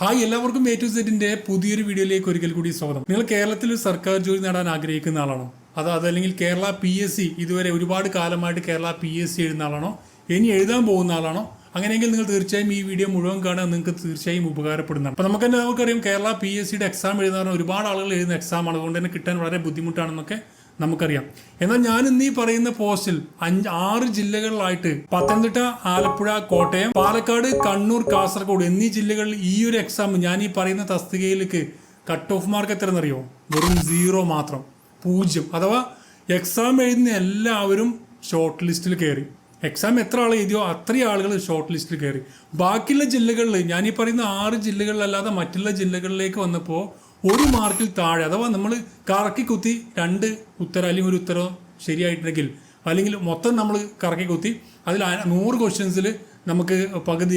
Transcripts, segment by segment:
Hi എല്ലാവർക്കും A to സെറ്റിന്റെ പുതിയൊരു വീഡിയോയിലേക്ക് ഒരിക്കൽ കൂടി സ്വാഗതം. നിങ്ങൾ കേരളത്തിൽ ഒരു സർക്കാർ ജോലി നേടാൻ ആഗ്രഹിക്കുന്ന ആളാണോ? അത് അതല്ലെങ്കിൽ കേരള പി എസ് സി ഇതുവരെ ഒരുപാട് കാലമായിട്ട് കേരള പി എസ് സി എഴുതുന്ന ആളാണോ? ഇനി എഴുതാൻ പോകുന്ന ആളാണോ? അങ്ങനെയെങ്കിൽ നിങ്ങൾ തീർച്ചയായും ഈ വീഡിയോ മുഴുവൻ കാണാൻ നിങ്ങൾക്ക് തീർച്ചയായും ഉപകാരപ്പെടുന്നതാണ്. അപ്പോൾ നമുക്ക് തന്നെ നമുക്കറിയാം കേരള പി എസ് സിയുടെ എക്സാം എഴുതാൻ ഒരുപാട് ആളുകൾ എഴുതുന്ന എക്സാം ആണ്. അതുകൊണ്ട് തന്നെ കിട്ടാൻ വളരെ ബുദ്ധിമുട്ടാണെന്നൊക്കെ നമുക്കറിയാം. എന്നാൽ ഞാൻ ഇന്ന് ഈ പറയുന്ന പോസ്റ്റിൽ അഞ്ച് ആറ് ജില്ലകളിലായിട്ട് പത്തനംതിട്ട ആലപ്പുഴ കോട്ടയം പാലക്കാട് കണ്ണൂർ കാസർഗോഡ് എന്നീ ജില്ലകളിൽ ഈ ഒരു എക്സാം ഞാൻ ഈ പറയുന്ന തസ്തികയിലേക്ക് കട്ട് ഓഫ് മാർക്ക് എത്ര എന്നറിയോ വെറും സീറോ മാത്രം. പൂജ്യം. അഥവാ എക്സാം എഴുതുന്ന എല്ലാവരും ഷോർട്ട് ലിസ്റ്റിൽ കയറി എക്സാം എത്ര ആൾ എഴുതിയോ അത്രയും ആളുകൾ ഷോർട്ട് ലിസ്റ്റിൽ കയറി ബാക്കിയുള്ള ജില്ലകളിൽ ഞാൻ ഈ പറയുന്ന ആറ് ജില്ലകളിലല്ലാതെ മറ്റുള്ള ജില്ലകളിലേക്ക് വന്നപ്പോൾ ഒരു മാർക്കിൽ താഴെ അഥവാ നമ്മൾ കറക്കി കുത്തി രണ്ട് ഉത്തരം അല്ലെങ്കിൽ ഒരു ഉത്തരം ശരിയായിട്ടുണ്ടെങ്കിൽ അല്ലെങ്കിൽ മൊത്തം നമ്മൾ കറക്കി കുത്തി അതിൽ നൂറ് ക്വസ്റ്റ്യൻസിൽ നമുക്ക് പകുതി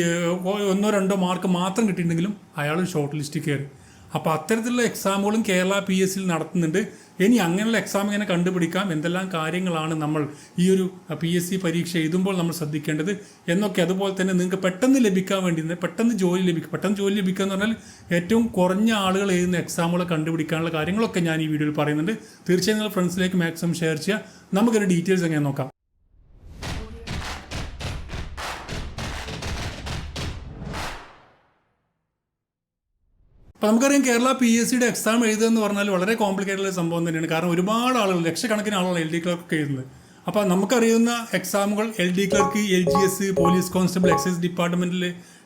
ഒന്നോ രണ്ടോ മാർക്ക് മാത്രം കിട്ടിയിട്ടുണ്ടെങ്കിലും അയാൾ ഷോർട്ട് ലിസ്റ്റിൽ കയറി. അപ്പോൾ അത്തരത്തിലുള്ള എക്സാമുകളും കേരള പി എസ് സിയിൽ നടത്തുന്നുണ്ട്. ഇനി അങ്ങനെയുള്ള എക്സാം ഇങ്ങനെ കണ്ടുപിടിക്കാം. എന്തെല്ലാം കാര്യങ്ങളാണ് നമ്മൾ ഈ ഒരു പി എസ് സി പരീക്ഷ എഴുതുമ്പോൾ നമ്മൾ ശ്രദ്ധിക്കേണ്ടത് എന്നൊക്കെ അതുപോലെ തന്നെ നിങ്ങൾക്ക് പെട്ടെന്ന് ലഭിക്കാൻ വേണ്ടി പെട്ടെന്ന് ജോലി ലഭിക്കും. പെട്ടെന്ന് ജോലി ലഭിക്കുക എന്ന് പറഞ്ഞാൽ ഏറ്റവും കുറഞ്ഞ ആളുകൾ എഴുതുന്ന എക്സാമുകളെ കണ്ടുപിടിക്കാനുള്ള കാര്യങ്ങളൊക്കെ ഞാൻ ഈ വീഡിയോയിൽ പറയുന്നുണ്ട്. തീർച്ചയായും നിങ്ങൾ ഫ്രണ്ട്സിലേക്ക് മാക്സിമം ഷെയർ ചെയ്യുക. നമുക്കൊരു ഡീറ്റെയിൽസ് എങ്ങനെ നോക്കാം. അപ്പോൾ നമുക്കറിയാം കേരള പി എസ് സിയുടെ എക്സാം എഴുതുക എന്ന് പറഞ്ഞാൽ വളരെ കോംപ്ലിക്കേറ്റഡ് സംഭവം തന്നെയാണ്. കാരണം ഒരുപാട് ആളുകൾ ലക്ഷക്കണക്കിന് ആളുകൾ എൽ ഡി ക്ലർക്ക് എഴുതുന്നത്. അപ്പോൾ നമുക്കറിയുന്ന എക്സാമുകൾ L D clerk L G S police constable excise ഡിപ്പാർട്ട്മെന്റിൽ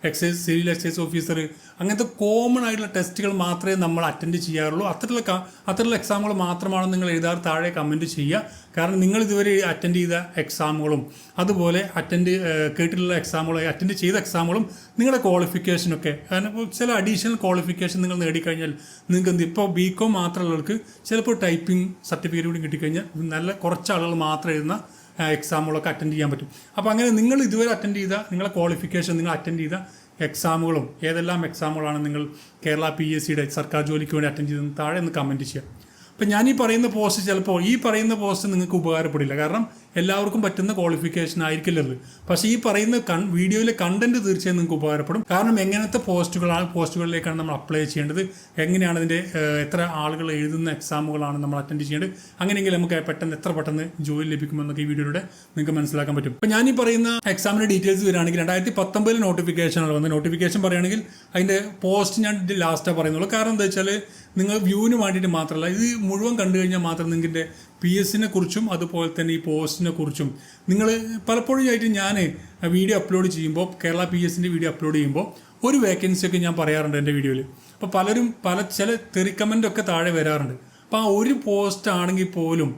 എക്സൈസ് സിവിൽ എക്സൈസ് ഓഫീസർ അങ്ങനത്തെ കോമൺ ആയിട്ടുള്ള ടെസ്റ്റുകൾ മാത്രമേ നമ്മൾ അറ്റൻഡ് ചെയ്യാറുള്ളൂ. അത്തരത്തിലുള്ള അത്തരത്തിലുള്ള എക്സാമുകൾ മാത്രമാണ് നിങ്ങൾ എഴുതാറ് താഴെ കമന്റ് ചെയ്യുക. കാരണം നിങ്ങൾ ഇതുവരെ അറ്റൻഡ് ചെയ്ത എക്സാമുകളും അതുപോലെ അറ്റൻഡ് കേട്ടിട്ടുള്ള എക്സാമുകളും അറ്റൻഡ് ചെയ്ത എക്സാമുകളും നിങ്ങളുടെ ക്വാളിഫിക്കേഷനൊക്കെ കാരണം ചില അഡീഷണൽ ക്വാളിഫിക്കേഷൻ നിങ്ങൾ നേടിക്കഴിഞ്ഞാൽ നിങ്ങൾക്ക് എന്ത് ഇപ്പോൾ ബി കോം മാത്രമുള്ളവർക്ക് ചിലപ്പോൾ ടൈപ്പിംഗ് സർട്ടിഫിക്കറ്റ് കൂടി കിട്ടിക്കഴിഞ്ഞാൽ നല്ല കുറച്ച് ആളുകൾ മാത്രം എഴുതുന്ന എക്സാമുകളൊക്കെ അറ്റൻഡ് ചെയ്യാൻ പറ്റും. അപ്പോൾ അങ്ങനെ നിങ്ങൾ ഇതുവരെ അറ്റൻഡ് ചെയ്ത നിങ്ങളെ ക്വാളിഫിക്കേഷൻ നിങ്ങൾ അറ്റൻഡ് ചെയ്ത എക്സാമുകളും ഏതെല്ലാം എക്സാമുകളാണ് നിങ്ങൾ കേരള പി എസ് സിയുടെ സർക്കാർ ജോലിക്ക് വേണ്ടി അറ്റൻഡ് ചെയ്തതെന്ന് താഴെ ഒന്ന് കമന്റ് ചെയ്യുക. അപ്പം ഞാൻ ഈ പറയുന്ന പോസ്റ്റ് ചിലപ്പോൾ ഈ പറയുന്ന പോസ്റ്റ് നിങ്ങൾക്ക് ഉപകാരപ്പെടില്ല. കാരണം എല്ലാവർക്കും പറ്റുന്ന ക്വാളിഫിക്കേഷൻ ആയിരിക്കില്ലത്. പക്ഷേ ഈ പറയുന്ന കൺ വീഡിയോയിലെ കണ്ടന്റ് തീർച്ചയായും നിങ്ങൾക്ക് ഉപകാരപ്പെടും. കാരണം എങ്ങനത്തെ പോസ്റ്റുകളാണ് പോസ്റ്റുകളിലേക്കാണ് നമ്മൾ അപ്ലൈ ചെയ്യേണ്ടത്. എങ്ങനെയാണ് അതിന്റെ എത്ര ആളുകൾ എഴുതുന്ന എക്സാമുകളാണ് നമ്മൾ അറ്റൻഡ് ചെയ്യേണ്ടത്. അങ്ങനെയെങ്കിൽ നമുക്ക് പെട്ടെന്ന് എത്ര പെട്ടെന്ന് ജോലി ലഭിക്കുമെന്നൊക്കെ ഈ വീഡിയോയിലൂടെ നിങ്ങൾക്ക് മനസ്സിലാക്കാൻ പറ്റും. അപ്പം ഞാൻ ഈ പറയുന്ന എക്സാമിന്റെ ഡീറ്റെയിൽസ് വരികയാണെങ്കിൽ രണ്ടായിരത്തി പത്തൊമ്പതിൽ നോട്ടിഫിക്കേഷനാണ് വന്നത്. നോട്ടിഫിക്കേഷൻ പറയുകയാണെങ്കിൽ അതിന്റെ പോസ്റ്റ് ഞാൻ ലാസ്റ്റാണ് പറയുന്നുള്ളൂ. കാരണം എന്താ വെച്ചാൽ നിങ്ങൾ വ്യൂവിന് വേണ്ടിയിട്ട് മാത്രമല്ല ഇത് മുഴുവൻ കണ്ടു കഴിഞ്ഞാൽ മാത്രം നിങ്ങളുടെ പി എസിനെ കുറിച്ചും അതുപോലെ തന്നെ ഈ പോസ്റ്റിനെ കുറിച്ചും. നിങ്ങൾ പലപ്പോഴും ആയിട്ട് ഞാൻ വീഡിയോ അപ്ലോഡ് ചെയ്യുമ്പോൾ കേരള പി എസിന്റെ വീഡിയോ അപ്ലോഡ് ചെയ്യുമ്പോൾ ഒരു വേക്കൻസി ഒക്കെ ഞാൻ പറയാറുണ്ട് എന്റെ വീഡിയോയിൽ അപ്പോൾ പലരും പല ചില തെറി ഒക്കെ താഴെ വരാറുണ്ട്. അപ്പോൾ ആ ഒരു പോസ്റ്റ് ആണെങ്കിൽ പോലും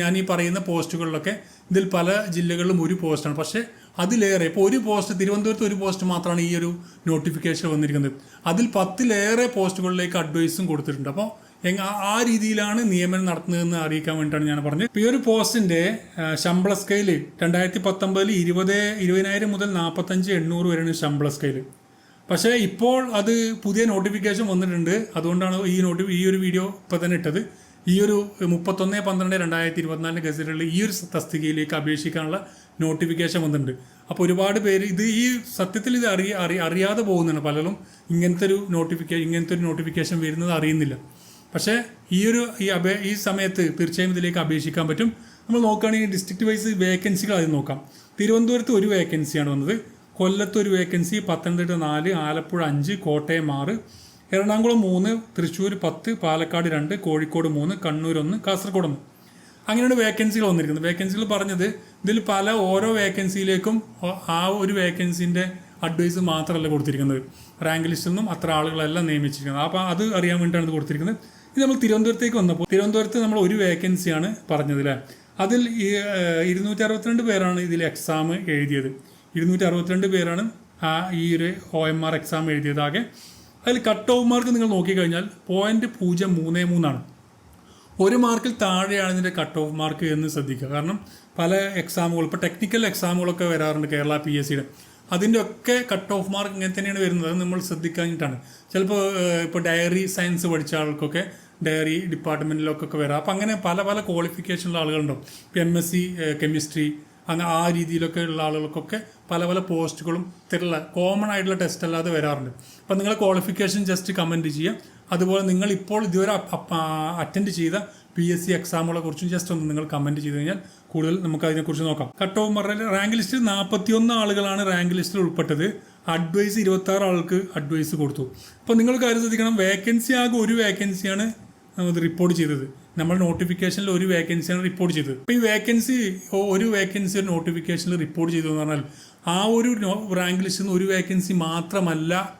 ഞാൻ ഈ പറയുന്ന പോസ്റ്റുകളിലൊക്കെ ഇതിൽ പല ജില്ലകളിലും ഒരു പോസ്റ്റാണ് പക്ഷേ അതിലേറെ ഇപ്പോൾ ഒരു പോസ്റ്റ് തിരുവനന്തപുരത്ത് ഒരു പോസ്റ്റ് മാത്രമാണ് ഈ ഒരു നോട്ടിഫിക്കേഷൻ വന്നിരിക്കുന്നത്. അതിൽ പത്തിലേറെ പോസ്റ്റുകളിലേക്ക് അഡ്വൈസും കൊടുത്തിട്ടുണ്ട്. അപ്പോൾ ആ- ആ രീതിയിലാണ് നിയമനം നടത്തുന്നതെന്ന് അറിയിക്കാൻ വേണ്ടിയിട്ടാണ് ഞാൻ പറഞ്ഞത്. ഈ ഒരു പോസ്റ്റിന്റെ ശമ്പള സ്കെയിൽ രണ്ടായിരത്തി പത്തൊമ്പതിൽ ഇരുപത് ഇരുപതിനായിരം മുതൽ നാൽപ്പത്തഞ്ച് എണ്ണൂറ് വരെയാണ് ശമ്പള സ്കെയിൽ പക്ഷേ ഇപ്പോൾ അത് പുതിയ നോട്ടിഫിക്കേഷൻ വന്നിട്ടുണ്ട്. അതുകൊണ്ടാണ് ഈ നോട്ടി ഈ ഒരു വീഡിയോ ഇപ്പോൾ തന്നെ ഇട്ടത്. ഈ ഒരു മുപ്പത്തൊന്ന് പന്ത്രണ്ട് രണ്ടായിരത്തി ഇരുപത്തിനാലിന് ഗസറ്റിലുള്ള ഈ ഒരു തസ്തികയിലേക്ക് അപേക്ഷിക്കാനുള്ള നോട്ടിഫിക്കേഷൻ വന്നിട്ടുണ്ട്. അപ്പോൾ ഒരുപാട് പേര് ഇത് ഈ സത്യത്തിൽ ഇത് അറിയ അറി- അറിയാതെ പോകുന്നതാണ്. പലരും ഇങ്ങനത്തെ ഒരു നോട്ടിഫിക്കേഷൻ ഇങ്ങനത്തെ ഒരു നോട്ടിഫിക്കേഷൻ വരുന്നത് അറിയുന്നില്ല. പക്ഷേ ഈ ഒരു ഈ അപേ ഈ സമയത്ത് തീർച്ചയായും ഇതിലേക്ക് അപേക്ഷിക്കാൻ പറ്റും. നമ്മൾ നോക്കുകയാണെങ്കിൽ ഡിസ്ട്രിക്ട് വൈസ് വേക്കൻസികൾ ആദ്യം നോക്കാം. തിരുവനന്തപുരത്ത് ഒരു വേക്കൻസിയാണ് വന്നത്. കൊല്ലത്ത് ഒരു വേക്കൻസി പത്തനംതിട്ട നാല് ആലപ്പുഴ അഞ്ച് കോട്ടയം ആറ് എറണാകുളം മൂന്ന് തൃശ്ശൂർ പത്ത് പാലക്കാട് രണ്ട് കോഴിക്കോട് മൂന്ന് കണ്ണൂർ ഒന്ന് കാസർഗോഡ് ഒന്ന്. അങ്ങനെയാണ് വേക്കൻസികൾ വന്നിരിക്കുന്നത്. വേക്കൻസികൾ പറഞ്ഞത് ഇതിൽ പല ഓരോ വേക്കൻസിയിലേക്കും ആ ഒരു വേക്കൻസിന്റെ അഡ്വൈസ് മാത്രമല്ല കൊടുത്തിരിക്കുന്നത്. റാങ്ക് ലിസ്റ്റിൽ നിന്നും അത്ര ആളുകളെല്ലാം നിയമിച്ചിരിക്കുന്നത്. അപ്പോൾ അത് അറിയാൻ വേണ്ടിയിട്ടാണ് ഇത് കൊടുത്തിരിക്കുന്നത്. ഇത് നമ്മൾ തിരുവനന്തപുരത്തേക്ക് വന്നപ്പോൾ തിരുവനന്തപുരത്ത് നമ്മൾ ഒരു വേക്കൻസിയാണ് പറഞ്ഞത് അല്ലേ അതിൽ ഇരുന്നൂറ്റി അറുപത്തിരണ്ട് പേരാണ് ഇതിൽ എക്സാം എഴുതിയത്. ഇരുന്നൂറ്റി അറുപത്തിരണ്ട് പേരാണ് ആ ഈ ഒരു ഒ എം ആർ എക്സാം എഴുതിയതാകെ അതിൽ കട്ട് ഓഫ് മാർക്ക് നിങ്ങൾ നോക്കിക്കഴിഞ്ഞാൽ പോയിന്റ് പൂജ്യം മൂന്ന് മൂന്നാണ്. ഒരു മാർക്കിൽ താഴെയാണ് ഇതിന്റെ കട്ട് ഓഫ് മാർക്ക് എന്ന് ശ്രദ്ധിക്കുക. കാരണം പല എക്സാമുകൾ ഇപ്പോൾ ടെക്നിക്കൽ എക്സാമുകളൊക്കെ വരാറുണ്ട് കേരള പി എസ് സിയുടെ അതിന്റെ ഒക്കെ കട്ട് ഓഫ് മാർക്ക് ഇങ്ങനെ തന്നെയാണ് വരുന്നത്. അത് നമ്മൾ ശ്രദ്ധിക്കാഞ്ഞിട്ടാണ്. ചിലപ്പോൾ ഇപ്പോൾ ഡയറി സയൻസ് പഠിച്ച ആൾക്കൊക്കെ ഡയറി ഡിപ്പാർട്ട്മെന്റിലൊക്കെ വരാം. അപ്പം അങ്ങനെ പല പല ക്വാളിഫിക്കേഷനുള്ള ആളുകളുണ്ടാവും. ഇപ്പോൾ എം എസ് സി കെമിസ്ട്രി അങ്ങനെ ആ രീതിയിലൊക്കെ ഉള്ള ആളുകൾക്കൊക്കെ പല പല പോസ്റ്റുകളും തരുള്ള കോമൺ ആയിട്ടുള്ള ടെസ്റ്റ് അല്ലാതെ വരാറുണ്ട്. അപ്പം നിങ്ങളെ ക്വാളിഫിക്കേഷൻ ജസ്റ്റ് കമന്റ് ചെയ്യുക അതുപോലെ നിങ്ങൾ ഇപ്പോൾ ഇതുവരെ അറ്റൻഡ് ചെയ്ത പി എസ് സി എക്സാമുകളെ കുറിച്ചും ജസ്റ്റ് ഒന്ന് നിങ്ങൾ കമന്റ് ചെയ്ത് കഴിഞ്ഞാൽ കൂടുതൽ നമുക്ക് അതിനെക്കുറിച്ച് നോക്കാം. കട്ട് ഓഫ് പറഞ്ഞാൽ റാങ്ക് ലിസ്റ്റിൽ നാൽപ്പത്തിയൊന്ന് ആളുകളാണ് റാങ്ക് ലിസ്റ്റിൽ ഉൾപ്പെട്ടത്. അഡ്വൈസ് ഇരുപത്തി ആറ് ആൾക്ക് അഡ്വൈസ് കൊടുത്തു. അപ്പോൾ നിങ്ങൾ കാര്യം ശ്രദ്ധിക്കണം? വേക്കൻസി ആകെ ഒരു വേക്കൻസിയാണ് ഇത് റിപ്പോർട്ട് ചെയ്തത്. നമ്മൾ നോട്ടിഫിക്കേഷനിൽ ഒരു വേക്കൻസിയാണ് റിപ്പോർട്ട് ചെയ്തത്. അപ്പോൾ ഈ വേക്കൻസി ഒരു വേക്കൻസി നോട്ടിഫിക്കേഷനിൽ റിപ്പോർട്ട് ചെയ്തു എന്ന് പറഞ്ഞാൽ ആ ഒരു റാങ്ക് ലിസ്റ്റിൽ നിന്ന് ഒരു വേക്കൻസി മാത്രമല്ല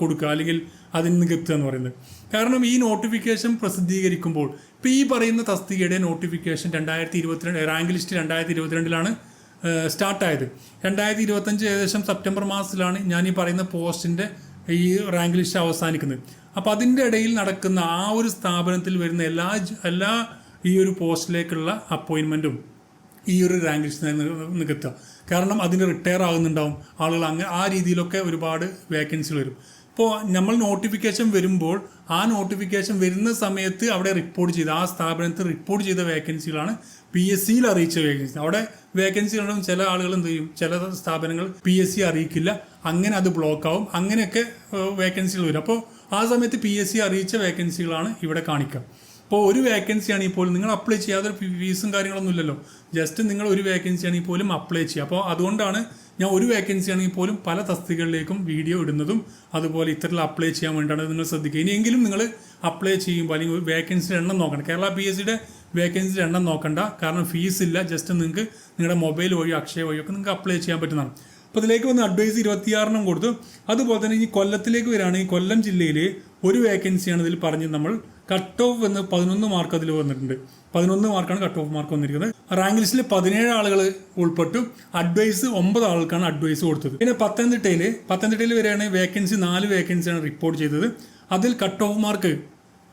കൊടുക്കുക അല്ലെങ്കിൽ അതിൽ നിന്ന് എത്തുക എന്ന് പറയുന്നത്. കാരണം ഈ നോട്ടിഫിക്കേഷൻ പ്രസിദ്ധീകരിക്കുമ്പോൾ ഇപ്പോൾ ഈ പറയുന്ന തസ്തികയുടെ നോട്ടിഫിക്കേഷൻ രണ്ടായിരത്തി ഇരുപത്തിരണ്ട് റാങ്ക് ലിസ്റ്റ് രണ്ടായിരത്തി ഇരുപത്തിരണ്ടിലാണ് സ്റ്റാർട്ടായത് രണ്ടായിരത്തി ഇരുപത്തഞ്ച് ഏകദേശം സെപ്റ്റംബർ മാസത്തിലാണ് ഞാൻ ഈ പറയുന്ന പോസ്റ്റിന്റെ ഈ റാങ്ക് ലിസ്റ്റ് അവസാനിക്കുന്നത്. അപ്പോൾ അതിന്റെ ഇടയിൽ നടക്കുന്ന ആ ഒരു സ്ഥാപനത്തിൽ വരുന്ന എല്ലാ എല്ലാ ഈ ഒരു പോസ്റ്റിലേക്കുള്ള അപ്പോയിൻമെന്റും ഈ ഒരു റാങ്ക് ലിസ്റ്റ് നികത്തുക കാരണം അതിന് റിട്ടയർ ആകുന്നുണ്ടാവും ആളുകൾ അങ്ങനെ ആ രീതിയിലൊക്കെ ഒരുപാട് വേക്കൻസി വരും. ഇപ്പോൾ നമ്മൾ നോട്ടിഫിക്കേഷൻ വരുമ്പോൾ ആ നോട്ടിഫിക്കേഷൻ വരുന്ന സമയത്ത് അവിടെ റിപ്പോർട്ട് ചെയ്ത ആ സ്ഥാപനത്തിൽ റിപ്പോർട്ട് ചെയ്ത വേക്കൻസികളാണ് പി എസ് സിയിൽ അറിയിച്ച വേക്കൻസി അവിടെ വേക്കൻസി ഉണ്ടാവും ചില ആളുകൾ എന്ത് ചെയ്യും? ചില സ്ഥാപനങ്ങൾ പി എസ് സി അറിയിക്കില്ല. അങ്ങനെ അത് ബ്ലോക്ക് ആവും. അങ്ങനെയൊക്കെ വേക്കൻസികൾ വരും. അപ്പോൾ ആ സമയത്ത് പി എസ് സി അറിയിച്ച വേക്കൻസികളാണ് ഇവിടെ കാണിക്കുക. ഇപ്പോൾ ഒരു വേക്കൻസി ആണെങ്കിൽ പോലും നിങ്ങൾ അപ്ലൈ ചെയ്യാതെ ഫീസും കാര്യങ്ങളൊന്നും ഇല്ലല്ലോ. ജസ്റ്റ് നിങ്ങൾ ഒരു വേക്കൻസി ആണെങ്കിൽ പോലും അപ്ലൈ ചെയ്യുക. അപ്പോൾ അതുകൊണ്ടാണ് ഞാൻ ഒരു വേക്കൻസി ആണെങ്കിൽ പോലും പല തസ്തികകളിലേക്കും വീഡിയോ ഇടുന്നതും അതുപോലെ ഇത്തരത്തിൽ അപ്ലൈ ചെയ്യാൻ വേണ്ടിയാണ് നിങ്ങൾ ശ്രദ്ധിക്കുക. ഇനിയെങ്കിലും നിങ്ങൾ അപ്ലൈ ചെയ്യുമ്പോൾ അല്ലെങ്കിൽ വേക്കൻസിയുടെ എണ്ണം നോക്കണം കേരള പി എസ് സിയുടെ വേക്കൻസിയുടെ എണ്ണം നോക്കണ്ട. കാരണം ഫീസ് ഇല്ല. ജസ്റ്റ് നിങ്ങൾക്ക് നിങ്ങളുടെ മൊബൈൽ വഴിയോ അക്ഷയ വഴിയോ ഒക്കെ നിങ്ങൾക്ക് അപ്ലൈ ചെയ്യാൻ പറ്റുന്നതാണ്. അപ്പോൾ ഇതിലേക്ക് വന്ന് അഡ്വൈസ് ഇരുപത്തിയാറിനും കൊടുത്തു. അതുപോലെ തന്നെ ഈ കൊല്ലത്തിലേക്ക് വരികയാണെങ്കിൽ കൊല്ലം ജില്ലയിൽ ഒരു വേക്കൻസിയാണ് ഇതിൽ പറഞ്ഞ് നമ്മൾ കട്ട് ഓഫ് എന്ന് പതിനൊന്ന് മാർക്ക് അതിൽ വന്നിട്ടുണ്ട്. പതിനൊന്ന് മാർക്കാണ് കട്ട് ഓഫ് മാർക്ക് വന്നിരിക്കുന്നത്. റാങ്ക് ലിസ്റ്റിൽ പതിനേഴ് ആളുകൾ ഉൾപ്പെട്ടു. അഡ്വൈസ് ഒമ്പത് ആൾക്കാണ് അഡ്വൈസ് കൊടുത്തത്. പിന്നെ പത്തനംതിട്ടയിൽ പത്തനംതിട്ടയിൽ വരെയാണ് വേക്കൻസി നാല് വേക്കൻസിയാണ് റിപ്പോർട്ട് ചെയ്തത്. അതിൽ കട്ട് ഓഫ് മാർക്ക്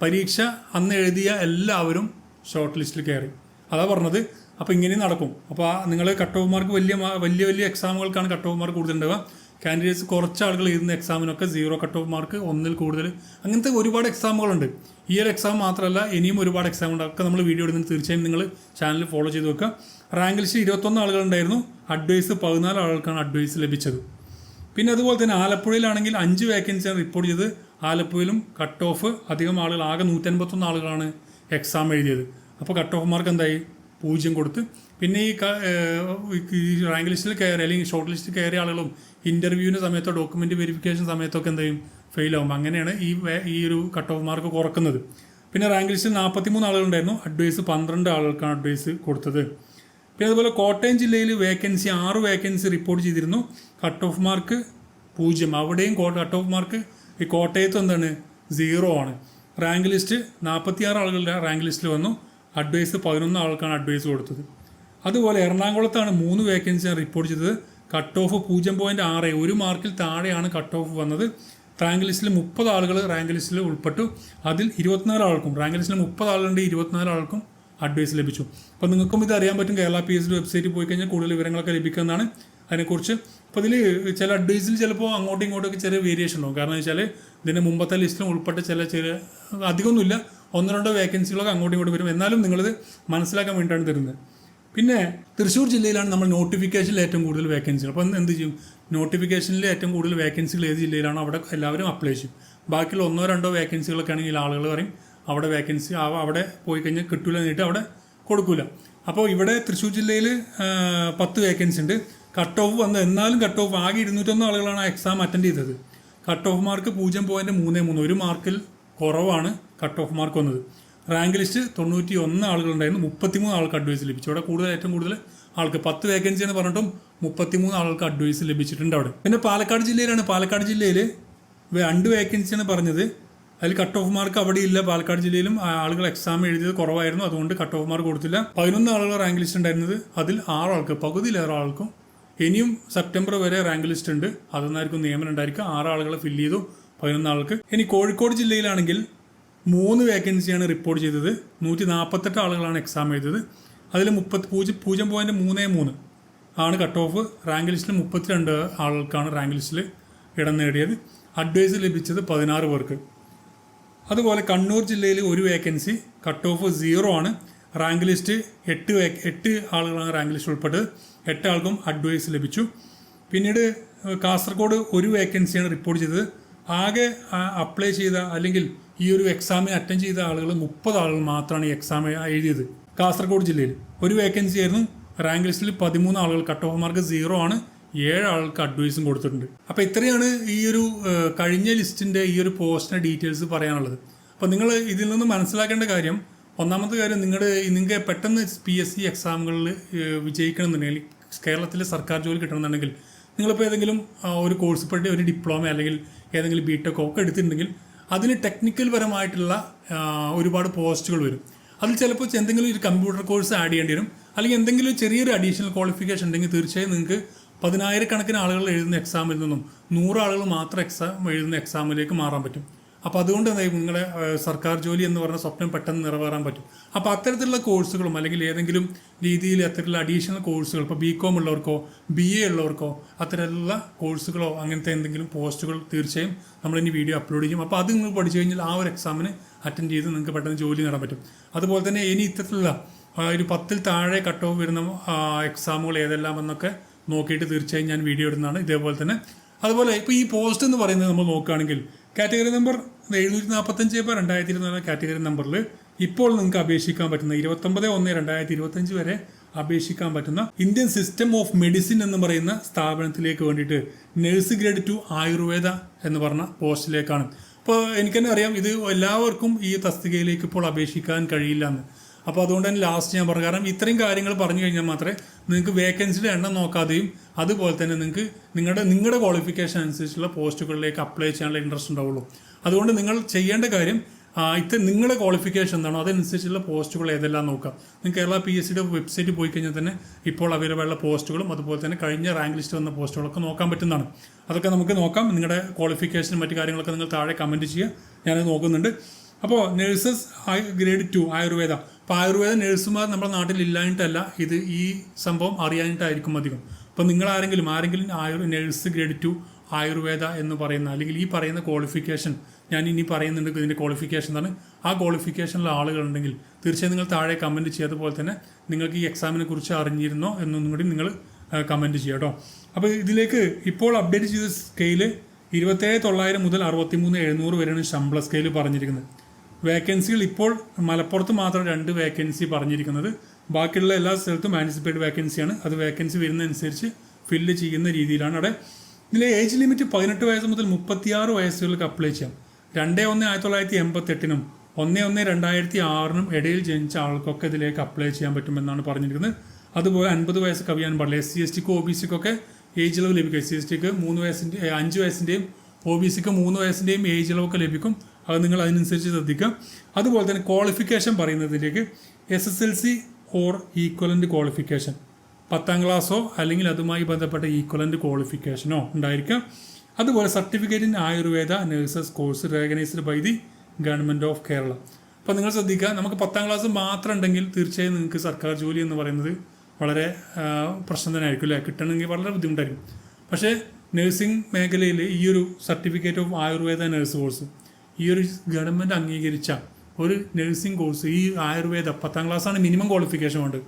പരീക്ഷ അന്ന് എഴുതിയ എല്ലാവരും ഷോർട്ട് ലിസ്റ്റിൽ കയറി അതാ പറഞ്ഞത്. അപ്പോൾ ഇങ്ങനെ നടക്കും. അപ്പോൾ നിങ്ങൾ കട്ട് ഓഫ് മാർക്ക് വലിയ വലിയ വലിയ എക്സാമുകൾക്കാണ് കട്ട് ഓഫ് മാർക്ക് കൂടുതലുണ്ടാവുക. കാൻഡിഡേറ്റ്സ് കുറച്ച് ആളുകൾ എഴുതുന്ന എക്സാമിനൊക്കെ സീറോ കട്ട് ഓഫ് മാർക്ക് ഒന്നിൽ കൂടുതൽ. അങ്ങനത്തെ ഒരുപാട് എക്സാമുകളുണ്ട് ഈ ഒരു എക്സാം മാത്രമല്ല ഇനിയും ഒരുപാട് എക്സാം ഉണ്ട്. അതൊക്കെ നമ്മൾ വീഡിയോ ഇടുന്നത് തീർച്ചയായും നിങ്ങൾ ചാനൽ ഫോളോ ചെയ്ത് വെക്കുക. റാങ്ക് ലിസ്റ്റ് ഇരുപത്തൊന്ന് ആളുകളുണ്ടായിരുന്നു അഡ്വൈസ് പതിനാല് ആളുകൾക്കാണ് അഡ്വൈസ് ലഭിച്ചത്. പിന്നെ അതുപോലെ തന്നെ ആലപ്പുഴയിലാണെങ്കിൽ അഞ്ച് വേക്കൻസിയാണ് റിപ്പോർട്ട് ചെയ്ത് ആലപ്പുഴയിലും കട്ട് ഓഫ് അധികം ആളുകൾ ആകെ നൂറ്റൻപത്തൊന്ന് ആളുകളാണ് എക്സാം എഴുതിയത്. അപ്പോൾ കട്ട് ഓഫ് മാർക്ക് എന്തായി? പൂജ്യം കൊടുത്ത്. പിന്നെ ഈ റാങ്ക് ലിസ്റ്റിൽ കയറി അല്ലെങ്കിൽ ഷോർട്ട് ലിസ്റ്റിൽ കയറിയ ആളുകളും ഇന്റർവ്യൂവിന് സമയത്തോ ഡോക്യുമെന്റ് വെരിഫിക്കേഷൻ സമയത്തൊക്കെ എന്ത് ആവും അങ്ങനെയാണ് ഈ ഈ ഒരു കട്ട് ഓഫ് മാർക്ക് കുറക്കുന്നത്. പിന്നെ റാങ്ക് ലിസ്റ്റിൽ നാൽപ്പത്തിമൂന്ന് ആളുകളുണ്ടായിരുന്നു. അഡ്വൈസ് പന്ത്രണ്ട് ആളുകൾക്കാണ് അഡ്വൈസ് കൊടുത്തത്. പിന്നെ അതുപോലെ കോട്ടയം ജില്ലയിൽ വേക്കൻസി ആറ് വേക്കൻസി റിപ്പോർട്ട് ചെയ്തിരുന്നു. കട്ട് ഓഫ് മാർക്ക് പൂജ്യം. അവിടെയും കട്ട് ഓഫ് മാർക്ക് ഈ കോട്ടയത്ത് എന്താണ്? സീറോ ആണ്. റാങ്ക് ലിസ്റ്റ് നാൽപ്പത്തിയാറ് ആളുകളുടെ റാങ്ക് ലിസ്റ്റിൽ വന്നു. അഡ്വൈസ് പതിനൊന്ന് ആൾക്കാണ് അഡ്വൈസ് കൊടുത്തത്. അതുപോലെ എറണാകുളത്താണ് മൂന്ന് വേക്കൻസി റിപ്പോർട്ട് ചെയ്തത്. കട്ട് ഓഫ് പൂജ്യം പോയിന്റ് ആറ്. ഒരു മാർക്കിൽ താഴെയാണ് കട്ട് ഓഫ് വന്നത്. റാങ്ക് ലിസ്റ്റിൽ മുപ്പത് ആളുകൾ റാങ്ക് ലിസ്റ്റിൽ ഉൾപ്പെട്ടു. അതിൽ ഇരുപത്തിനാല് ആൾക്കും റാങ്ക് ലിസ്റ്റിൽ മുപ്പത് ആളുണ്ട് ഇരുപത്തിനാല് ആൾക്കും അഡ്വൈസ് ലഭിച്ചു. അപ്പോൾ നിങ്ങൾക്കും ഇത് അറിയാൻ പറ്റും കേരള പി എസ് ഡി വെബ്സൈറ്റിൽ പോയി കഴിഞ്ഞാൽ കൂടുതൽ വിവരങ്ങളൊക്കെ ലഭിക്കുന്നതാണ്. അതിനെക്കുറിച്ച് അപ്പോൾ ഇതിൽ ചില അഡ്വൈസിൽ ചിലപ്പോൾ അങ്ങോട്ടും ഇങ്ങോട്ടും ഒക്കെ ചെറിയ വേരിയേഷൻ ഉണ്ടാവും. കാരണം വെച്ചാൽ ഇതിന്റെ മുമ്പത്തെ ലിസ്റ്റിലും ഉൾപ്പെട്ട ചില ചെറിയ അധികമൊന്നുമില്ല. ഒന്നോ രണ്ടോ വേക്കൻസികളൊക്കെ അങ്ങോട്ടും ഇങ്ങോട്ടും വരും. എന്നാലും നിങ്ങളിത് മനസ്സിലാക്കാൻ വേണ്ടിയിട്ടാണ് തരുന്നത്. പിന്നെ തൃശ്ശൂർ ജില്ലയിലാണ് നമ്മൾ നോട്ടിഫിക്കേഷനിൽ ഏറ്റവും കൂടുതൽ വേക്കൻസികൾ അപ്പോൾ എന്ത് ചെയ്യും? നോട്ടിഫിക്കേഷനിൽ ഏറ്റവും കൂടുതൽ വേക്കൻസികൾ ഏത് ജില്ലയിലാണോ അവിടെ എല്ലാവരും അപ്ലൈ ചെയ്യും. ബാക്കിയുള്ള ഒന്നോ രണ്ടോ വേക്കൻസികളൊക്കെ ആണെങ്കിൽ ആളുകൾ പറയും അവിടെ വേക്കൻസി അവിടെ പോയി കഴിഞ്ഞാൽ കിട്ടൂല എന്നിട്ട് അവിടെ കൊടുക്കൂല. അപ്പോൾ ഇവിടെ തൃശ്ശൂർ ജില്ലയിൽ പത്ത് വേക്കൻസി ഉണ്ട്. കട്ട് ഓഫ് വന്ന് എന്നാലും കട്ട് ഓഫ് ആകെ ഇരുന്നൂറ്റൊന്ന് ആളുകളാണ് എക്സാം അറ്റൻഡ് ചെയ്തത്. കട്ട് ഓഫ് മാർക്ക് പൂജ്യം പോയിന്റ് മൂന്ന് മൂന്ന്. ഒരു മാർക്കിൽ കുറവാണ് കട്ട് ഓഫ് മാർക്ക് വന്നത്. റാങ്ക് ലിസ്റ്റ് തൊണ്ണൂറ്റി ഒന്ന് ആളുകളുണ്ടായിരുന്നു. മുപ്പത്തിമൂന്ന് ആൾക്ക് അഡ്വൈസ് ലഭിച്ചു. അവിടെ കൂടുതൽ ഏറ്റവും കൂടുതൽ ആൾക്ക് പത്ത് വേക്കൻസി എന്ന് പറഞ്ഞിട്ടും മുപ്പത്തിമൂന്ന് ആൾക്ക് അഡ്വൈസ് ലഭിച്ചിട്ടുണ്ട് അവിടെ. പിന്നെ പാലക്കാട് ജില്ലയിലാണ്. പാലക്കാട് ജില്ലയിൽ രണ്ട് വേക്കൻസി വേക്കൻസിയാണ് പറഞ്ഞത്. അതിൽ കട്ട് ഓഫ് മാർക്ക് അവിടെ ഇല്ല. പാലക്കാട് ജില്ലയിലും ആളുകൾ എക്സാം എഴുതിയത് കുറവായിരുന്നു. അതുകൊണ്ട് കട്ട് ഓഫ് മാർക്ക് കൊടുത്തില്ല. പതിനൊന്ന് ആളുകൾ റാങ്ക് ലിസ്റ്റ് ഉണ്ടായിരുന്നത്. അതിൽ ആറാൾക്ക് പകുതിയിലേറെ ആൾക്കും ഇനിയും സെപ്റ്റംബർ വരെ റാങ്ക് ലിസ്റ്റ് ഉണ്ട്. അതൊന്നായിരിക്കും നിയമനം ഉണ്ടായിരിക്കും ആറ് ആളുകളെ ഫില്ല് ചെയ്തു പതിനൊന്ന് ആൾക്ക്. ഇനി കോഴിക്കോട് ജില്ലയിലാണെങ്കിൽ മൂന്ന് വേക്കൻസിയാണ് റിപ്പോർട്ട് ചെയ്തത്. നൂറ്റി നാൽപ്പത്തെട്ട് ആളുകളാണ് എക്സാം എഴുതിയത്. അതിൽ മുപ്പത്തി പൂജ്യം പൂജ്യം പോയിന്റ് മൂന്ന് മൂന്ന് ആണ് കട്ട് ഓഫ് റാങ്ക് ലിസ്റ്റിൽ മുപ്പത്തിരണ്ട് ആളുകൾക്കാണ് റാങ്ക് ലിസ്റ്റിൽ ഇടം നേടിയത്. അഡ്വൈസ് ലഭിച്ചത് പതിനാറ് പേർക്ക്. അതുപോലെ കണ്ണൂർ ജില്ലയിൽ ഒരു വേക്കൻസി കട്ട് ഓഫ് സീറോ ആണ്. റാങ്ക് ലിസ്റ്റ് എട്ട് എട്ട് ആളുകളാണ് റാങ്ക് ലിസ്റ്റ് ഉൾപ്പെട്ടത്. എട്ട് ആൾക്കും അഡ്വൈസ് ലഭിച്ചു. പിന്നീട് കാസർഗോഡ് ഒരു വേക്കൻസിയാണ് റിപ്പോർട്ട് ചെയ്തത്. ആകെ അപ്ലൈ ചെയ്ത അല്ലെങ്കിൽ ഈ ഒരു എക്സാമിന് അറ്റൻഡ് ചെയ്ത ആളുകൾ മുപ്പത് ആളുകൾ മാത്രമാണ് ഈ എക്സാം എഴുതിയത്. കാസർഗോഡ് ജില്ലയിൽ ഒരു വേക്കൻസി ആയിരുന്നു. റാങ്ക് ലിസ്റ്റിൽ പതിമൂന്ന് ആളുകൾ കട്ട് ഓഫ് മാർക്ക് സീറോ ആണ്. ഏഴ് ആൾക്ക് അഡ്വൈസും കൊടുത്തിട്ടുണ്ട്. അപ്പോൾ ഇത്രയാണ് ഈ ഒരു കഴിഞ്ഞ ലിസ്റ്റിന്റെ ഈ ഒരു പോസ്റ്റിന്റെ ഡീറ്റെയിൽസ് പറയാനുള്ളത്. അപ്പോൾ നിങ്ങൾ ഇതിൽ നിന്ന് മനസ്സിലാക്കേണ്ട കാര്യം ഒന്നാമത്തെ കാര്യം നിങ്ങളുടെ നിങ്ങൾക്ക് പെട്ടെന്ന് പി എസ് സി എക്സാമുകളിൽ വിജയിക്കണമെന്നുണ്ടെങ്കിൽ കേരളത്തിലെ സർക്കാർ ജോലി കിട്ടണമെന്നുണ്ടെങ്കിൽ നിങ്ങളിപ്പോൾ ഏതെങ്കിലും ഒരു കോഴ്സ് പഠി ഒരു ഡിപ്ലോമ അല്ലെങ്കിൽ ഏതെങ്കിലും ബി ടെക്കോ ഒക്കെ എടുത്തിട്ടുണ്ടെങ്കിൽ അതിന് ടെക്നിക്കൽ പരമായിട്ടുള്ള ഒരുപാട് പോസ്റ്റുകൾ വരും. അതിൽ ചിലപ്പോൾ എന്തെങ്കിലും ഒരു കമ്പ്യൂട്ടർ കോഴ്സ് ആഡ് ചെയ്യേണ്ടി വരും. അല്ലെങ്കിൽ എന്തെങ്കിലും ചെറിയൊരു അഡീഷണൽ ക്വാളിഫിക്കേഷൻ ഉണ്ടെങ്കിൽ തീർച്ചയായും നിങ്ങൾക്ക് പതിനായിരക്കണക്കിന് ആളുകൾ എഴുതുന്ന എക്സാമിൽ നിന്നും നൂറ് ആളുകൾ മാത്രം എക്സാം എഴുതുന്ന എക്സാമിലേക്ക് മാറാൻ പറ്റും. അപ്പോൾ അതുകൊണ്ട് എന്തായി നിങ്ങളെ സർക്കാർ ജോലി എന്ന് പറഞ്ഞ സ്വപ്നം പെട്ടെന്ന് നിറവേറാൻ പറ്റും. അപ്പോൾ അത്തരത്തിലുള്ള കോഴ്സുകളും അല്ലെങ്കിൽ ഏതെങ്കിലും രീതിയിൽ അത്തരത്തിലുള്ള അഡീഷണൽ കോഴ്സുകൾ ഇപ്പോൾ ബി കോം ഉള്ളവർക്കോ ബി എ ഉള്ളവർക്കോ അത്തരത്തിലുള്ള കോഴ്സുകളോ അങ്ങനത്തെ എന്തെങ്കിലും പോസ്റ്റുകൾ തീർച്ചയായും നമ്മൾ ഇനി വീഡിയോ അപ്ലോഡ് ചെയ്യും. അപ്പോൾ അത് നിങ്ങൾ പഠിച്ചു കഴിഞ്ഞാൽ ആ ഒരു എക്സാമിന് അറ്റൻഡ് ചെയ്ത് നിങ്ങൾക്ക് പെട്ടെന്ന് ജോലി നേടാൻ പറ്റും. അതുപോലെ തന്നെ ഇനി ഇത്തരത്തിലുള്ള ഒരു പത്തിൽ താഴെ കട്ട് ഓഫ് വരുന്ന എക്സാമുകൾ ഏതെല്ലാം എന്നൊക്കെ നോക്കിയിട്ട് തീർച്ചയായും ഞാൻ വീഡിയോ ഇടുന്നതാണ്. ഇതേപോലെ തന്നെ അതുപോലെ ഇപ്പോൾ ഈ പോസ്റ്റ് എന്ന് പറയുന്നത് നമ്മൾ നോക്കുകയാണെങ്കിൽ കാറ്റഗറി നമ്പർ എഴുന്നൂറ്റി നാൽപ്പത്തഞ്ച് ഇപ്പോൾ രണ്ടായിരത്തി ഇരുപത്തി കാറ്റഗറി നമ്പറിൽ ഇപ്പോൾ നിങ്ങൾക്ക് അപേക്ഷിക്കാൻ പറ്റുന്ന ഇരുപത്തൊമ്പത് ഒന്ന് രണ്ടായിരത്തി ഇരുപത്തഞ്ച് വരെ അപേക്ഷിക്കാൻ പറ്റുന്ന ഇന്ത്യൻ സിസ്റ്റം ഓഫ് മെഡിസിൻ എന്ന് പറയുന്ന സ്ഥാപനത്തിലേക്ക് വേണ്ടിയിട്ട് നഴ്സ് ഗ്രേഡ് ടു ആയുർവേദ എന്ന് പറഞ്ഞ പോസ്റ്റിലേക്കാണ്. അപ്പോൾ എനിക്കെന്നെ അറിയാം ഇത് എല്ലാവർക്കും ഈ തസ്തികയിലേക്ക് ഇപ്പോൾ അപേക്ഷിക്കാൻ കഴിയില്ല എന്ന്. അപ്പോൾ അതുകൊണ്ട് തന്നെ ലാസ്റ്റ് ഞാൻ പറഞ്ഞു. കാരണം ഇത്രയും കാര്യങ്ങൾ പറഞ്ഞു കഴിഞ്ഞാൽ മാത്രമേ നിങ്ങൾക്ക് വേക്കൻസിയുടെ എണ്ണം നോക്കാതെയും അതുപോലെ തന്നെ നിങ്ങൾക്ക് നിങ്ങളുടെ നിങ്ങളുടെ ക്വാളിഫിക്കേഷൻ അനുസരിച്ചുള്ള പോസ്റ്റുകളിലേക്ക് അപ്ലൈ ചെയ്യാനുള്ള ഇൻട്രസ്റ്റ് ഉണ്ടാവുള്ളൂ. അതുകൊണ്ട് നിങ്ങൾ ചെയ്യേണ്ട കാര്യം ഇത്തരം നിങ്ങളുടെ ക്വാളിഫിക്കേഷൻ എന്താണോ അതനുസരിച്ചുള്ള പോസ്റ്റുകൾ ഏതെല്ലാം നോക്കാം. നിങ്ങൾക്ക് കേരള പി എസ് സിയുടെ വെബ്സൈറ്റ് പോയി കഴിഞ്ഞാൽ തന്നെ ഇപ്പോൾ അവൈലബിൾ ഉള്ള പോസ്റ്റുകളും അതുപോലെ തന്നെ കഴിഞ്ഞ റാങ്ക് ലിസ്റ്റ് വന്ന പോസ്റ്റുകളൊക്കെ നോക്കാൻ പറ്റുന്നതാണ്. അതൊക്കെ നമുക്ക് നോക്കാം. നിങ്ങളുടെ ക്വാളിഫിക്കേഷനും മറ്റു കാര്യങ്ങളൊക്കെ നിങ്ങൾ താഴെ കമന്റ് ചെയ്യുക. ഞാനത് നോക്കുന്നുണ്ട്. അപ്പോൾ നഴ്സസ് ഗ്രേഡ് ടു ആയുർവേദ. അപ്പോൾ ആയുർവേദ നഴ്സുമാർ നമ്മുടെ നാട്ടിൽ ഇല്ലാഞ്ഞിട്ടല്ല ഇത് ഈ സംഭവം അറിയാനായിട്ടായിരിക്കും അധികം. അപ്പോൾ നിങ്ങൾ ആരെങ്കിലും ആരെങ്കിലും ആയുർ നഴ്സ് ഗ്രേഡ് ടു ആയുർവേദ എന്ന് പറയുന്ന അല്ലെങ്കിൽ ഈ പറയുന്ന ക്വാളിഫിക്കേഷൻ ഞാൻ ഇനി പറയുന്നുണ്ട് ഇതിന്റെ ക്വാളിഫിക്കേഷൻ എന്താണ് ആ ക്വാളിഫിക്കേഷനിലെ ആളുകളുണ്ടെങ്കിൽ തീർച്ചയായും നിങ്ങൾ താഴെ കമന്റ് പോലെ തന്നെ നിങ്ങൾക്ക് ഈ എക്സാമിനെ കുറിച്ച് അറിഞ്ഞിരുന്നോ എന്നൊന്നും കൂടി നിങ്ങൾ കമന്റ് ചെയ്യുക കേട്ടോ. അപ്പോൾ ഇതിലേക്ക് ഇപ്പോൾ അപ്ഡേറ്റ് ചെയ്ത സ്കെയിൽ ഇരുപത്തേഴ് തൊള്ളായിരം മുതൽ അറുപത്തിമൂന്ന് എഴുന്നൂറ് വരെയാണ് ശമ്പള സ്കെയിൽ പറഞ്ഞിരിക്കുന്നത്. വേക്കൻസികൾ ഇപ്പോൾ മലപ്പുറത്ത് മാത്രം രണ്ട് വേക്കൻസി പറഞ്ഞിരിക്കുന്നത്. ബാക്കിയുള്ള എല്ലാ സ്ഥലത്തും ആന്റിസിപ്പേറ്റ് വേക്കൻസിയാണ് അത് വേക്കൻസി വരുന്നതനുസരിച്ച് ഫില്ല് ചെയ്യുന്ന രീതിയിലാണ് അവിടെ. ഇതിലെ ഏജ് ലിമിറ്റ് പതിനെട്ട് വയസ്സ് മുതൽ മുപ്പത്തിയാറ് വയസ്സുകൾക്ക് അപ്ലൈ ചെയ്യാം. രണ്ട് ഒന്ന് ആയിരത്തി തൊള്ളായിരത്തി എൺപത്തെട്ടിനും ഒന്ന് ഒന്ന് രണ്ടായിരത്തി ആറിനും ഇടയിൽ ജനിച്ച ആൾക്കൊക്കെ ഇതിലേക്ക് അപ്ലൈ ചെയ്യാൻ പറ്റുമെന്നാണ് പറഞ്ഞിരിക്കുന്നത്. അതുപോലെ അൻപത് വയസ്സ് കവിയാൻ പാടില്ല. എസ് സി എസ് ടിക്ക് ഒ ബി സിക്കൊക്കെ ഏജ് ഇളവ് ലഭിക്കും. എസ് സി എസ് ടിക്ക് മൂന്ന് വയസ്സിന്റെ അഞ്ച് വയസ്സിന്റെയും ഒ ബി സിക്ക് മൂന്ന് വയസ്സിന്റെയും ഏജ് ഇളവൊക്കെ ലഭിക്കും. അത് നിങ്ങൾ അതിനനുസരിച്ച് ശ്രദ്ധിക്കുക. അതുപോലെ തന്നെ qualification പറയുന്നതിലേക്ക് S S L C or equivalent qualification പത്താം ക്ലാസ്സോ അല്ലെങ്കിൽ അതുമായി ബന്ധപ്പെട്ട ഈക്വലന്റ് ക്വാളിഫിക്കേഷനോ ഉണ്ടായിരിക്കാം. അതുപോലെ certificate in Ayurveda nurses course recognised by the government of Kerala അപ്പോൾ നിങ്ങൾ ശ്രദ്ധിക്കുക നമുക്ക് പത്താം ക്ലാസ് മാത്രം ഉണ്ടെങ്കിൽ തീർച്ചയായും നിങ്ങൾക്ക് സർക്കാർ ജോലി എന്ന് പറയുന്നത് വളരെ പ്രശ്നം തന്നെ ആയിരിക്കും അല്ലേ? കിട്ടണമെങ്കിൽ വളരെ ബുദ്ധിമുട്ടായിരിക്കും. പക്ഷേ നഴ്സിംഗ് മേഖലയിൽ ഈ ഒരു certificate of Ayurveda nurse course ഈ ഒരു ഗവൺമെന്റ് അംഗീകരിച്ച ഒരു നഴ്സിംഗ് കോഴ്സ് ഈ ആയുർവേദ പത്താം ക്ലാസ്സാണ് മിനിമം ക്വാളിഫിക്കേഷൻ ഉണ്ട്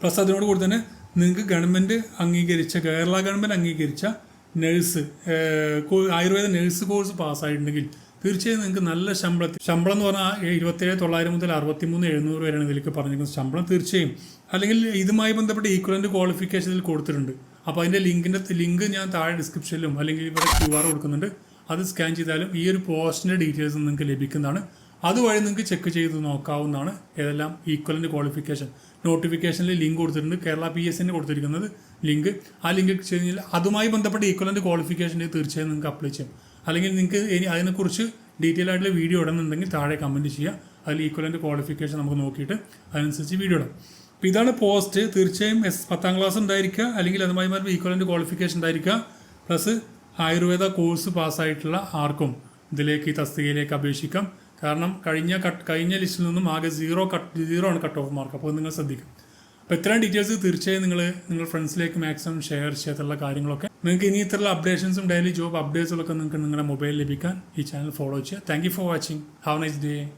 പ്ലസ് അതിനോട് കൂടി തന്നെ നിങ്ങൾക്ക് ഗവൺമെന്റ് അംഗീകരിച്ച കേരള ഗവൺമെന്റ് അംഗീകരിച്ച നഴ്സ് ആയുർവേദ നഴ്സ് കോഴ്സ് പാസ്സായിട്ടുണ്ടെങ്കിൽ തീർച്ചയായും നിങ്ങൾക്ക് നല്ല ശമ്പളത്തിൽ ശമ്പളം എന്ന് പറഞ്ഞാൽ ഇരുപത്തേഴ് തൊള്ളായിരം മുതൽ അറുപത്തി മൂന്ന് എഴുന്നൂറ് വരെയാണ് ഇതിലേക്ക് പറഞ്ഞിരിക്കുന്നത്. ശമ്പളം തീർച്ചയായും. അല്ലെങ്കിൽ ഇതുമായി ബന്ധപ്പെട്ട് ഈക്വലന്റ് ക്വാളിഫിക്കേഷനിൽ കൊടുത്തിട്ടുണ്ട്. അപ്പോൾ അതിന്റെ ലിങ്കിന്റെ ലിങ്ക് ഞാൻ താഴെ ഡിസ്ക്രിപ്ഷനിലും അല്ലെങ്കിൽ ഇവിടെ ക്യു ആർ കൊടുക്കുന്നുണ്ട്. അത് സ്കാൻ ചെയ്താലും ഈ ഒരു പോസ്റ്റിന്റെ ഡീറ്റെയിൽസ് നിങ്ങൾക്ക് ലഭിക്കുന്നതാണ്. അതുവഴി നിങ്ങൾക്ക് ചെക്ക് ചെയ്ത് നോക്കാവുന്നതാണ് ഏതെല്ലാം ഈക്വലന്റ് ക്വാളിഫിക്കേഷൻ നോട്ടിഫിക്കേഷനിൽ ലിങ്ക് കൊടുത്തിട്ടുണ്ട്. കേരള പി എസ് സിന് കൊടുത്തിരിക്കുന്നത് ലിങ്ക് ആ ലിങ്ക് ചെയ്ത് കഴിഞ്ഞാൽ അതുമായി ബന്ധപ്പെട്ട ഈക്വലന്റ് ക്വാളിഫിക്കേഷന്റെ തീർച്ചയായും നിങ്ങൾക്ക് അപ്ലൈ ചെയ്യാം. അല്ലെങ്കിൽ നിങ്ങൾക്ക് ഇനി അതിനെക്കുറിച്ച് ഡീറ്റെയിൽ ആയിട്ടുള്ള വീഡിയോ ഇടുന്നുണ്ടെങ്കിൽ താഴെ കമന്റ് ചെയ്യുക. അതിൽ ഈക്വലന്റ് ക്വാളിഫിക്കേഷൻ നമുക്ക് നോക്കിയിട്ട് അതിനനുസരിച്ച് വീഡിയോ ഇടാം. അപ്പോൾ ഇതാണ് പോസ്റ്റ് തീർച്ചയായും എസ് പത്താം ക്ലാസ് ഉണ്ടായിരിക്കുക. അല്ലെങ്കിൽ അതുമായി ഈക്വലന്റ് ക്വാളിഫിക്കേഷൻ ഉണ്ടായിരിക്കുക. പ്ലസ് ആയുർവേദ കോഴ്സ് പാസ്സായിട്ടുള്ള ആർക്കും ഇതിലേക്ക് ഈ തസ്തികയിലേക്ക് അപേക്ഷിക്കാം. കാരണം കഴിഞ്ഞ കട്ട് കഴിഞ്ഞ ലിസ്റ്റിൽ നിന്നും ആകെ സീറോ കട്ട് സീറോ ആണ് കട്ട് ഓഫ് മാർക്ക് അപ്പോൾ നിങ്ങൾ ശ്രദ്ധിക്കും. അപ്പോൾ ഇത്രയും ഡീറ്റെയിൽസ് തീർച്ചയായും നിങ്ങൾ നിങ്ങൾ ഫ്രണ്ട്സിലേക്ക് മാക്സിമം ഷെയർ ചെയ്യാത്തുള്ള കാര്യങ്ങളൊക്കെ. നിങ്ങൾക്ക് ഇനി ഇത്തരമുള്ള അപ്ഡേഷൻസും ഡെയിലി ജോബ് അപ്ഡേറ്റ്സുകളൊക്കെ നിങ്ങൾക്ക് നിങ്ങളുടെ മൊബൈൽ ലഭിക്കാൻ ഈ ചാനൽ ഫോളോ ചെയ്യുക. Thank you for watching have nice day